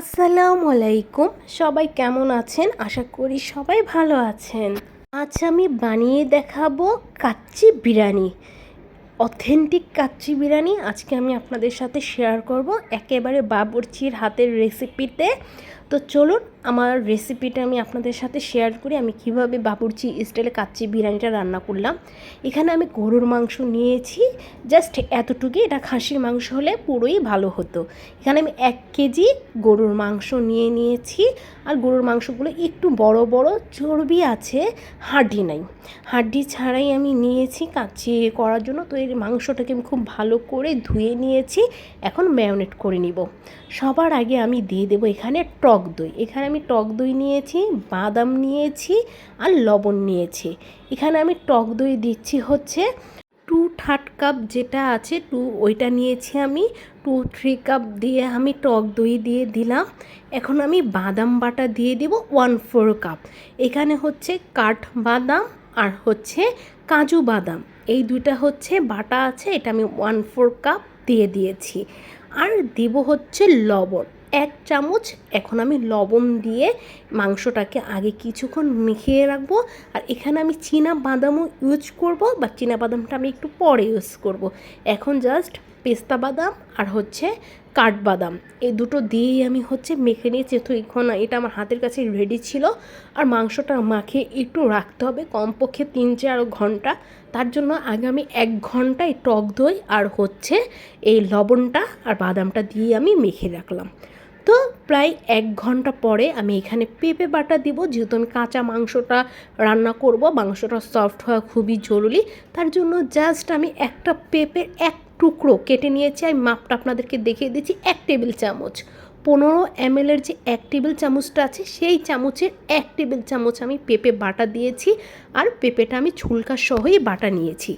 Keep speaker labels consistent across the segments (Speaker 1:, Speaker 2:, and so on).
Speaker 1: আসসালামু আলাইকুম। সবাই কেমন আছেন? আশা করি সবাই ভালো আছেন। আজ আমি বানিয়ে দেখাবো কাচ্চি বিরিয়ানি। অথেন্টিক কাচ্চি বিরিয়ানি। আজকে আমি আপনাদের সাথে শেয়ার করব একেবারে বাবুরচির হাতের রেসিপিতে তো চলুন আমার রেসিপিটা আমি আপনাদের সাথে শেয়ার করি। আমি কীভাবে বাবুর্চি স্টাইলে কাচ্চি বিরিয়ানিটা রান্না করলাম। এখানে আমি গরুর মাংস নিয়েছি। জাস্ট এতটুকুই। এটা খাসির মাংস হলে পুরোই ভালো হতো। এখানে আমি এক কেজি গরুর মাংস নিয়ে নিয়েছি। আর গরুর মাংসগুলো একটু বড় বড় চর্বি আছে, হাড্ডি নাই। হাড্ডি ছাড়াই আমি নিয়েছি কাচ্চি করার জন্য। তো এই মাংসটাকে আমি খুব ভালো করে ধুয়ে নিয়েছি। এখন ম্যারিনেট করে নিব। সবার আগে আমি দিয়ে দেবো এখানে টক দই। এখানে আমি টক দই নিয়েছি, বাদাম নিয়েছি আর লবণ নিয়েছি। এখানে আমি টক দই দিচ্ছি হচ্ছে টু থার্ড কাপ যেটা আছে টু ওইটা নিয়েছি আমি টু থ্রি কাপ দিয়ে আমি টক দই দিয়ে দিলাম। এখন আমি বাদাম বাটা দিয়ে দিব ওয়ান ফোর কাপ এখানে হচ্ছে কাঠ বাদাম আর হচ্ছে কাজু বাদাম। এই দুইটা হচ্ছে বাটা আছে, এটা আমি ওয়ান ফোর কাপ দিয়ে দিয়েছি। আর দেব হচ্ছে লবণ। এক চামচ, এখন আমি লবণ দিয়ে মাংসটাকে আগে কিছুক্ষণ মিশিয়ে রাখব। আর এখানে আমি চীনা বাদামও ইউজ করব বা চীনা বাদামটা আমি একটু পরে ইউজ করব। এখন জাস্ট পেস্তা বাদাম আর হচ্ছে কাঠবাদাম এই দুটো দিয়েই আমি হচ্ছে মেখে নিয়েছি। তো এখন এটা আমার হাতের কাছে রেডি ছিল। আর মাংসটা মাখে একটু রাখতে হবে। কমপক্ষে তিন চার ঘণ্টা। তার জন্য আগে আমি এক ঘন্টায় টক দই আর হচ্ছে এই লবণটা আর বাদামটা দিয়ে আমি মেখে রাখলাম। তো প্রায় এক ঘণ্টা পরে আমি এখানে পেঁপে বাটা দিব। যেহেতু আমি কাঁচা মাংসটা রান্না করব, মাংসটা সফট হওয়া খুবই জরুরি। তার জন্য জাস্ট আমি একটা পেঁপের এক টুকরো কেটে নিয়েছি। আমি মাপটা আপনাদেরকে দেখিয়ে দিচ্ছি। এক টেবিল চামচ। পনেরো এমএলের যে এক টেবিল চামচটা আছে, সেই চামচের এক টেবিল চামচ আমি পেঁপে বাটা দিয়েছি। আর পেঁপেটা আমি ছুলকা সহই বাটা নিয়েছি।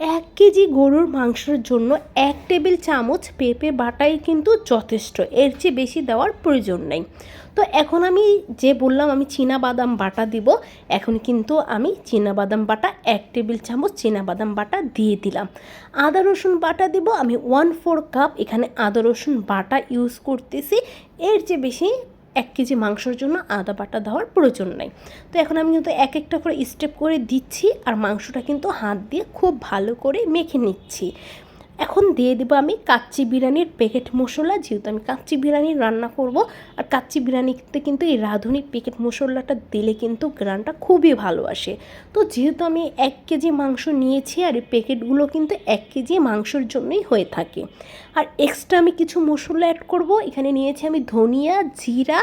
Speaker 1: এক কেজি গরুর মাংসের জন্য এক টেবিল চামচ পেঁপে বাটাই কিন্তু যথেষ্ট। এর চেয়ে বেশি দেওয়ার প্রয়োজন নেই। তো এখন আমি যে বললাম আমি বাদাম বাটা দিব, এখন কিন্তু আমি বাদাম বাটা, এক টেবিল চামচ বাদাম বাটা দিয়ে দিলাম। আদা রসুন বাটা দিব, আমি ওয়ান ফোর কাপ এখানে আদা রসুন বাটা ইউজ করতেছি। এর চেয়ে বেশি এক কেজি মাংসর জন্য আদা বাটা দেওয়ার প্রয়োজন নাই। তো এখন আমি কিন্তু এক একটা করে স্টেপ করে দিচ্ছি আর মাংসটা কিন্তু হাত দিয়ে খুব ভালো করে মেখে নিচ্ছি। এখন দিয়ে দেবো আমি কাচ্চি বিরিয়ানির প্যাকেট মশলা, যেহেতু আমি কাচ্চি বিরিয়ানি রান্না করব। আর কাচ্চি বিরিয়ানিতে কিন্তু এই রাঁধুনি প্যাকেট মশলাটা দিলে কিন্তু গ্রানটা খুবই ভালো আসে। তো যেহেতু আমি এক কেজি মাংস নিয়েছি, আর এই প্যাকেটগুলো কিন্তু এক কেজি মাংসর জন্যই হয়ে থাকে। আর এক্সট্রা আমি কিছু মশলা অ্যাড করব। এখানে নিয়েছি আমি ধনিয়া, জিরা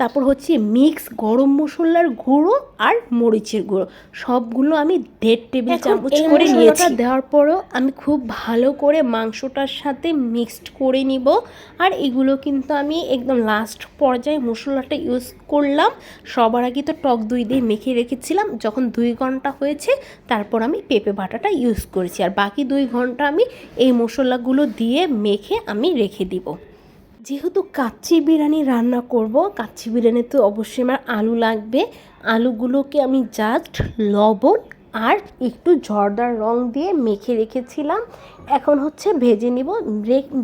Speaker 1: তারপর হচ্ছে মিক্স গরম মশলার গুঁড়ো আর মরিচের গুঁড়ো। সবগুলো আমি দেড় টেবিল চামচ করে নিয়েছি। দেওয়ার পরও আমি খুব ভালো করে মাংসটার সাথে মিক্সড করে নিব। আর এগুলো কিন্তু আমি একদম লাস্ট পর্যায়ে মশলাটা ইউজ করলাম। সবার আগে তো টক দই দিয়ে মেখে রেখেছিলাম। যখন দুই ঘণ্টা হয়েছে তারপর আমি পেঁপে বাটাটা ইউজ করেছি। আর বাকি দুই ঘণ্টা আমি এই মশলাগুলো দিয়ে মেখে আমি রেখে দিব। যেহেতু কাচ্চি বিরিয়ানি রান্না করব, কাচ্চি বিরিয়ানিতে অবশ্যই আমার আলু লাগবে। আলুগুলোকে আমি জাস্ট লবণ আর একটু জর্দার রং দিয়ে মেখে রেখেছিলাম। এখন হচ্ছে ভেজে নিব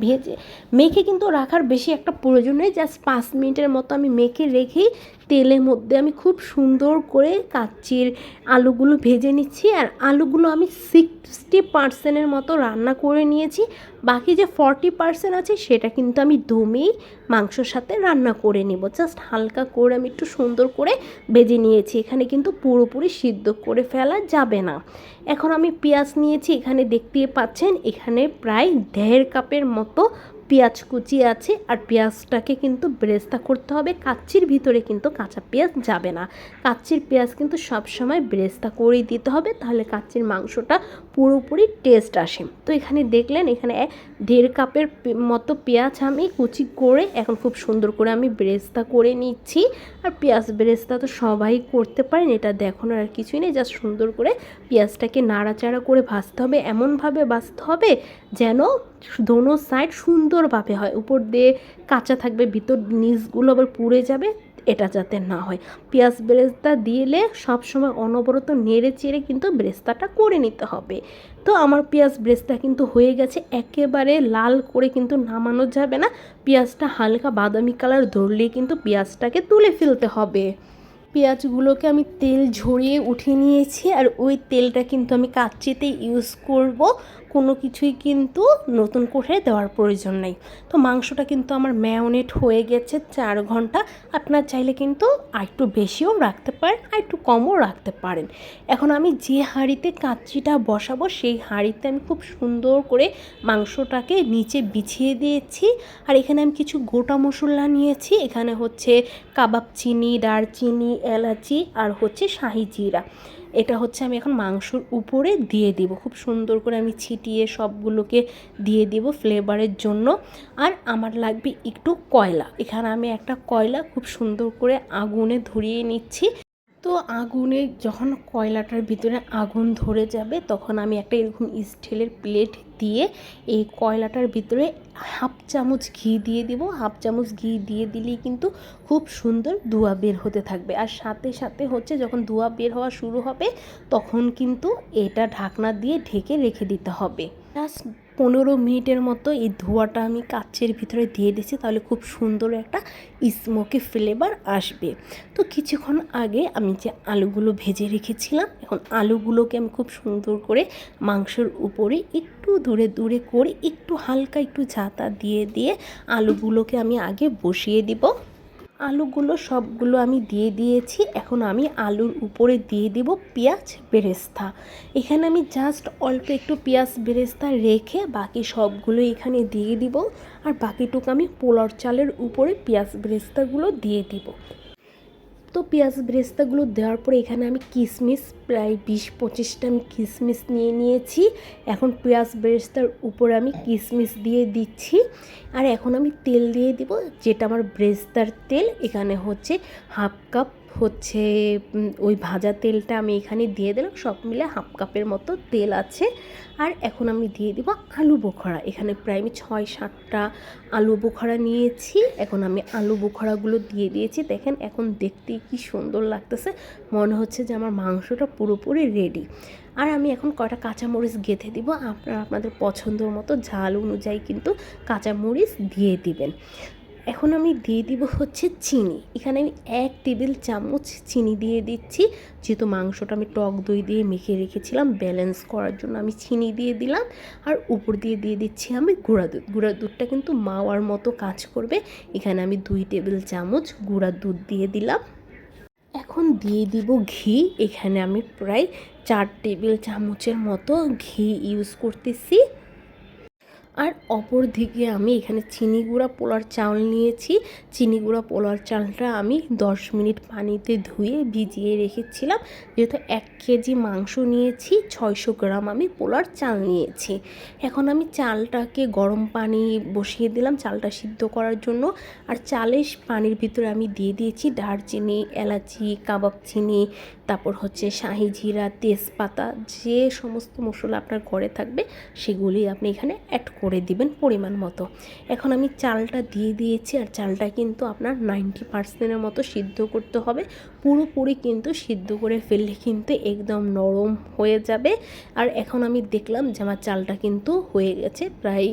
Speaker 1: ভেজে, মেখে কিন্তু রাখার বেশি একটা প্রয়োজন নেই জাস্ট পাঁচ মিনিটের মতো আমি মেখে রেখেই তেলের মধ্যে আমি খুব সুন্দর করে কাচ্চির আলুগুলো ভেজে নিচ্ছি আর আলুগুলো আমি সিক্সটি পার্সেন্টের মতো রান্না করে নিয়েছি, বাকি যে ফর্টি পার্সেন্ট আছে সেটা কিন্তু আমি দমেই মাংসর সাথে রান্না করে নেব জাস্ট হালকা করে আমি একটু সুন্দর করে ভেজে নিয়েছি, এখানে কিন্তু পুরোপুরি সিদ্ধ করে ফেলা যাবে না। এখন আমি পেঁয়াজ নিয়েছি, এখানে দেখতে পাচ্ছেন এখানে প্রায় দেড় কাপের মতো পেঁয়াজ কুচি আছে আর পেঁয়াজটাকে কিন্তু ব্রেস্তা করতে হবে। কাচ্চির ভিতরে কিন্তু কাঁচা পেঁয়াজ যাবে না। কাচ্চির পেঁয়াজ কিন্তু সবসময় ব্রেস্তা করেই দিতে হবে, তাহলে কাচ্চির মাংসটা পুরোপুরি টেস্ট আসে। তো এখানে দেখলেন, এখানে দেড় কাপের মতো পেঁয়াজ আমি কুচি করে এখন খুব সুন্দর করে আমি ব্রেস্তা করে নিচ্ছি। আর পেঁয়াজ ব্রেস্তা তো সবাই করতে পারেন, এটা দেখানোর আর কিছুই নেই, জাস্ট সুন্দর করে পেঁয়াজটাকে নাড়াচাড়া করে ভাজতে হবে। এমনভাবে ভাজতে হবে যেন দোনো সাইড সুন্দরভাবে হয়। উপর দিয়ে কাঁচা থাকবে, ভিতর নিচগুলো আবার পুড়ে যাবে, এটা যাতে না হয়। পেঁয়াজ বেরেস্তা দিলে সবসময় অনবরত নেড়ে চেড়ে কিন্তু বেরেস্তাটা করে নিতে হবে। তো আমার পেঁয়াজ ব্রেস্তা কিন্তু হয়ে গেছে, একেবারে লাল করে কিন্তু নামানো যাবে না। পেঁয়াজটা হালকা বাদামি কালার ধরলেই কিন্তু পেঁয়াজটাকে তুলে ফেলতে হবে। পেঁয়াজগুলোকে আমি তেল ঝরিয়ে উঠিয়ে নিয়েছি আর ওই তেলটা কিন্তু আমি কাচ্চিতে ইউজ করব। কোনো কিছুই কিন্তু নতুন করে দেওয়ার প্রয়োজন নেই। তো মাংসটা কিন্তু আমার ম্যাওনেট হয়ে গেছে চার ঘণ্টা। আপনার চাইলে কিন্তু আর একটু বেশিও রাখতে পারেন আর একটু কমও রাখতে পারেন। এখন আমি যে হাঁড়িতে কাচ্চিটা বসাবো, সেই হাঁড়িতে আমি খুব সুন্দর করে মাংসটাকে নিচে বিছিয়ে দিয়েছি। আর এখানে আমি কিছু গোটা মশলা নিয়েছি। এখানে হচ্ছে কাবাব চিনি, দারচিনি এলাচি আর হচ্ছে শাহি জিরা। এটা হচ্ছে আমি এখন মাংসর উপরে দিয়ে দিব। খুব সুন্দর করে আমি ছিটিয়ে সবগুলোকে দিয়ে দিব ফ্লেভারের জন্য। আর আমার লাগবে একটু কয়লা। এখানে আমি একটা কয়লা খুব সুন্দর করে আগুনে ধরিয়ে নিচ্ছি। তো আগুনে যখন কয়লাটার ভিতরে আগুন ধরে যাবে, তখন আমি একটা এরকম স্টিলের প্লেট দিয়ে এই কয়লাটার ভিতরে হাফ চামচ ঘি দিয়ে দিব। হাফ চামচ ঘি দিয়ে দিলেই কিন্তু খুব সুন্দর ধোঁয়া বের হতে থাকবে। আর সাথে সাথে হচ্ছে যখন ধোঁয়া বের হওয়া শুরু হবে, তখন কিন্তু এটা ঢাকনা দিয়ে ঢেকে রেখে দিতে হবে। জাস্ট পনেরো মিনিটের মতো এই ধোঁয়াটা আমি কাচের ভিতরে দিয়ে দিচ্ছি তাহলে খুব সুন্দর একটা স্মোকি ফ্লেভার আসবে। তো কিছুক্ষণ আগে আমি যে আলুগুলো ভেজে রেখেছিলাম, এখন আলুগুলোকে আমি খুব সুন্দর করে মাংসের উপরে একটু দূরে দূরে করে একটু হালকা একটু ঝাঁতা দিয়ে দিয়ে আলুগুলোকে আমি আগে বসিয়ে দিব। আলুগুলো সবগুলো আমি দিয়ে দিয়েছি। এখন আমি আলুর উপরে দিয়ে দেব পেঁয়াজ বেরেস্তা। এখানে আমি জাস্ট অল্প একটু পেঁয়াজ বেরেস্তা রেখে বাকি সবগুলো এখানে দিয়ে দিব। আর বাকিটুকু আমি পোলার চালের উপরে পেঁয়াজ বেরেস্তাগুলো দিয়ে দিব। তো পেঁয়াজ ব্রেস্তাগুলো দেওয়ার পরে এখানে আমি কিশমিশ প্রায় বিশ পঁচিশটা আমি কিশমিশ নিয়ে নিয়েছি। এখন পেঁয়াজ ব্রেস্তার উপরে আমি কিশমিশ দিয়ে দিচ্ছি। আর এখন আমি তেল দিয়ে দিব, যেটা আমার ব্রেস্তার তেল। এখানে হচ্ছে হাফ কাপ হচ্ছে ওই ভাজা তেলটা আমি এখানে দিয়ে দিলাম। সব মিলে হাফ কাপের মতো তেল আছে। আর এখন আমি দিয়ে দিব আলু বোখরা। এখানে প্রায় আমি ছয় সাতটা আলু বোখরা নিয়েছি। এখন আমি আলু বোখরাগুলো দিয়ে দিয়েছি। দেখেন এখন দেখতে কি সুন্দর লাগতেছে। মনে হচ্ছে যে আমার মাংসটা পুরোপুরি রেডি আর আমি এখন কয়টা কাঁচামরিচ গেঁথে দিব। আপনারা আপনাদের পছন্দ মতো ঝাল অনুযায়ী কিন্তু কাঁচামরিচ দিয়ে দিবেন। এখন আমি দিয়ে দিব হচ্ছে চিনি। এখানে আমি এক টেবিল চামচ চিনি দিয়ে দিচ্ছি। যেহেতু মাংসটা আমি টক দই দিয়ে মেখে রেখেছিলাম ব্যালেন্স করার জন্য আমি চিনি দিয়ে দিলাম। আর উপর দিয়ে দিয়ে দিচ্ছি আমি গুঁড়া দুধ। গুঁড়া দুধটা কিন্তু মাওয়ার মতো কাজ করবে। এখানে আমি দুই টেবিল চামচ গুঁড়া দুধ দিয়ে দিলাম। এখন দিয়ে দিব ঘি। এখানে আমি প্রায় চার টেবিল চামচের মতো ঘি ইউজ করতেছি। আর অপর দিকে আমি এখানে চিনি গুঁড়া পোলার চাল নিয়েছি। চিনি গুঁড়া পোলার চালটা আমি দশ মিনিট পানিতে ধুয়ে ভিজিয়ে রেখেছিলাম। যেহেতু এক কেজি মাংস নিয়েছি, ছয়শো গ্রাম আমি পোলার চাল নিয়েছি। এখন আমি চালটাকে গরম পানি বসিয়ে দিলাম চালটা সিদ্ধ করার জন্য। আর চালের পানির ভিতরে আমি দিয়ে দিয়েছি দারচিনি, এলাচি, কাবাব চিনি, তারপর হচ্ছে শাহি জিরা, তেজপাতা, যে সমস্ত মশলা আপনার ঘরে থাকবে, সেগুলি আপনি এখানে অ্যাড করে দিবেন পরিমাণ মতো। এখন আমি চালটা দিয়ে দিয়েছি আর চালটা কিন্তু আপনার নাইনটি পার্সেন্টের মতো সিদ্ধ করতে হবে। পুরোপুরি কিন্তু সিদ্ধ করে ফেললে কিন্তু একদম নরম হয়ে যাবে। আর এখন আমি দেখলাম যে আমার চালটা কিন্তু হয়ে গেছে প্রায়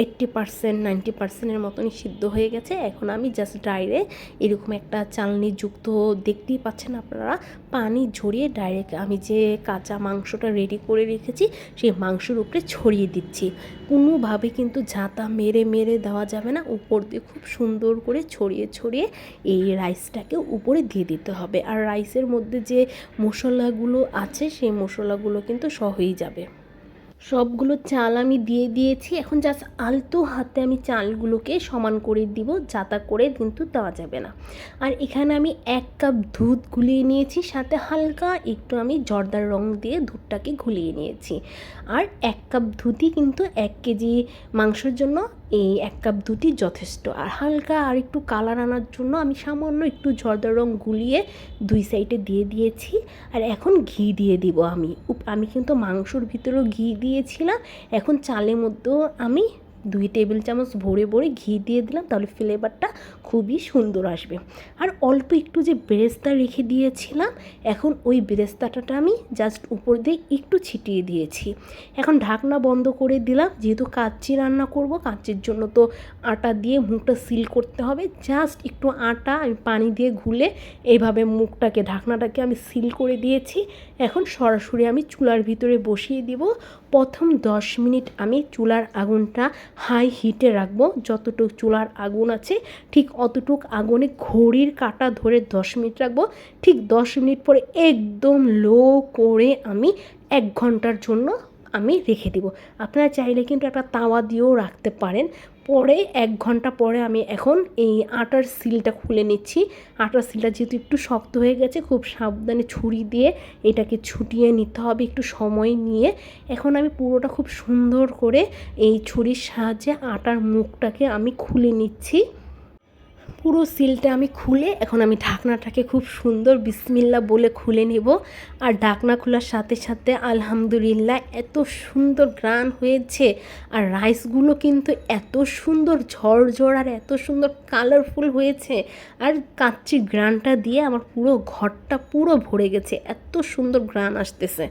Speaker 1: এইট্টি পার্সেন্ট নাইনটি পার্সেন্টের মতনই সিদ্ধ হয়ে গেছে। এখন আমি জাস্ট ডাইরে এরকম একটা চালনি যুক্ত দেখতেই পাচ্ছেন আপনারা। পানি ঝরিয়ে ডাইরেক্ট আমি যে কাঁচা মাংসটা রেডি করে রেখেছি, সেই মাংসের উপরে ছড়িয়ে দিচ্ছি। কোনোভাবে কিন্তু ঝাঁতা মেরে মেরে দেওয়া যাবে না। উপর দিয়ে খুব সুন্দর করে ছড়িয়ে ছড়িয়ে এই রাইসটাকে উপরে দিয়ে দিতে হবে। আর রাইসের মধ্যে যে মশলাগুলো আছে, সেই মশলাগুলো কিন্তু সহই যাবে। সবগুলো চাল আমি দিয়ে দিয়েছি। এখন জাস্ট আলতো হাতে আমি চালগুলোকে সমান করে দিব, যাতা করে কিন্তু দেওয়া যাবে না। আর এখানে আমি এক কাপ দুধ গুলিয়ে নিয়েছি, সাথে হালকা একটু আমি জর্দার রং দিয়ে দুধটাকে ঘুলিয়ে নিয়েছি। আর এক কাপ দুধই কিন্তু এক কেজি মাংসের জন্য এই এক কাপ দুটি যথেষ্ট। আর হালকা আর একটু কালার আনার জন্য আমি সামান্য একটু ঝর্দা রং গুলিয়ে দুই সাইডে দিয়ে দিয়েছি। আর এখন ঘি দিয়ে দিব আমি। আমি কিন্তু মাংসর ভিতরেও ঘি দিয়েছিলাম। এখন চালের মধ্যেও আমি দুই টেবিল চামচ ভরে ভরে ঘি দিয়ে দিলাম, তাহলে ফ্লেভারটা খুবই সুন্দর আসবে। আর অল্প একটু যে বেরেস্তা রেখে দিয়েছিলাম, এখন ওই বেরেস্তাটা আমি জাস্ট উপর দিয়ে একটু ছিটিয়ে দিয়েছি। এখন ঢাকনা বন্ধ করে দিলাম, যেহেতু কাচ্চি রান্না করব, কাচ্চির জন্য তো আটা দিয়ে মুখটা সিল করতে হবে। জাস্ট একটু আটা আমি পানি দিয়ে ঘুলে এইভাবে মুখটাকে, ঢাকনাটাকে আমি সিল করে দিয়েছি। এখন সরাসরি আমি চুলার ভিতরে বসিয়ে দিব। প্রথম দশ মিনিট আমি চুলার আগুনটা হাই হিটে রাখব। যতটুক চুলার আগুন আছে, ঠিক অতটুক আগুনে ঘড়ির কাটা ধরে দশ মিনিট রাখব। ঠিক দশ মিনিট পরে একদম লো করে আমি এক ঘণ্টার জন্য আমি রেখে দিব। আপনারা চাইলে কিন্তু একটা তাওয়া দিয়েও রাখতে পারেন। পরে, এক ঘণ্টা পরে আমি এখন এই আটার সিলটা খুলে নিচ্ছি। আটার সিলটা যেহেতু একটু শক্ত হয়ে গেছে, খুব সাবধানে ছুরি দিয়ে এটাকে ছুটিয়ে নিতে হবে একটু সময় নিয়ে। এখন আমি পুরোটা খুব সুন্দর করে এই ছুরির সাহায্যে আটার মুখটাকে আমি খুলে নিচ্ছি। পুরো সিলটা আমি খুলে এখন আমি ঢাকনাটাকে খুব সুন্দর বিসমিল্লা বলে খুলে নেব। আর ঢাকনা খোলার সাথে সাথে আলহামদুলিল্লাহ এত সুন্দর গ্রান হয়েছে। আর রাইসগুলো কিন্তু এত সুন্দর ঝরঝর আর এত সুন্দর কালারফুল হয়েছে। আর কাচ্চির গ্রানটা দিয়ে আমার পুরো ঘরটা পুরো ভরে গেছে। এত সুন্দর গ্রান আসতেছে।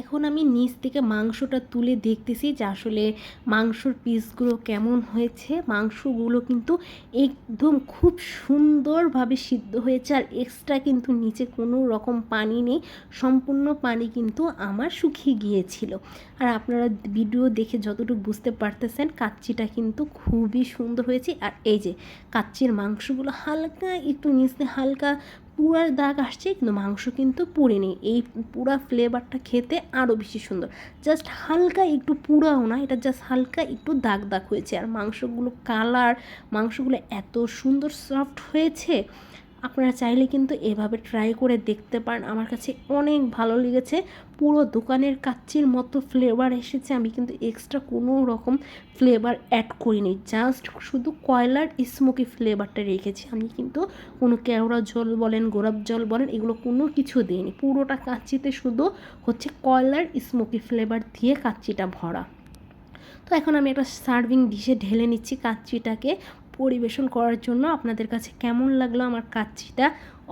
Speaker 1: এখন আমি নিচ থেকে মাংসটা তুলে দেখতেছি যে আসলে মাংসর পিসগুলো কেমন হয়েছে। মাংসগুলো কিন্তু একদম খুব সুন্দরভাবে সিদ্ধ হয়েছে আর এক্সট্রা কিন্তু নিচে কোনো রকম পানি নেই। সম্পূর্ণ পানি কিন্তু আমার শুকিয়ে গিয়েছিল। আর আপনারা ভিডিও দেখে যতটুকু বুঝতে পারতেছেন, কাচ্চিটা কিন্তু খুবই সুন্দর হয়েছে। আর এই যে কাচ্চির মাংসগুলো হালকা, একটু নিচে হালকা পুরার দাগ আসছে, কিন্তু মাংস কিন্তু পুড়ে নেই এই পুরা ফ্লেভারটা খেতে আরও বেশি সুন্দর। জাস্ট হালকা একটু পুরাও না, এটা জাস্ট হালকা একটু দাগ দাগ হয়েছে। আর মাংসগুলো কালার মাংসগুলো এত সুন্দর সফট হয়েছে আপনারা চাইলে কিন্তু এভাবে ট্রাই করে দেখতে পারেন আমার কাছে অনেক ভালো লেগেছে। পুরো দোকানের কাচ্চির মতো ফ্লেভার এসেছে। আমি কিন্তু এক্সট্রা কোনো রকম ফ্লেভার অ্যাড করিনি। জাস্ট শুধু কয়লার স্মোকি ফ্লেভারটা রেখেছি। আমি কিন্তু কোনো কেওড়া জল বলেন, গোলাপ জল বলেন, এগুলো কোনো কিছু দিইনি। পুরোটা কাচ্চিতে শুধু হচ্ছে কয়লার স্মোকি ফ্লেভার দিয়ে কাচ্চিটা ভরা। তো এখন আমি একটা সার্ভিং ডিশে ঢেলে নিচ্ছি কাচ্চিটাকে। পরিবেশন করার জন্য আপনাদের কাছে কেমন লাগল আমার কাচ্চিটা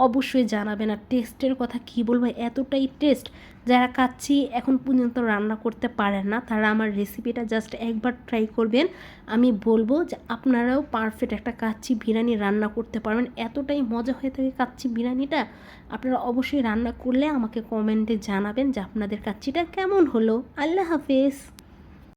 Speaker 1: অবশ্যই জানাবেন। আর টেস্টের কথা কি বলব, এতটাই টেস্ট যারা কাচ্চি এখন পর্যন্ত রান্না করতে পারেন না, তারা আমার রেসিপিটা জাস্ট একবার ট্রাই করবেন। আমি বলব যে আপনারাও পারফেক্ট একটা কাচ্চি বিরিয়ানি রান্না করতে পারবেন। এতটাই মজা হয়ে থাকে কাচ্চি বিরিয়ানিটা। আপনারা অবশ্যই রান্না করলে আমাকে কমেন্টে জানাবেন যে আপনাদের কাচ্চিটা কেমন হলো। আল্লাহ হাফেজ।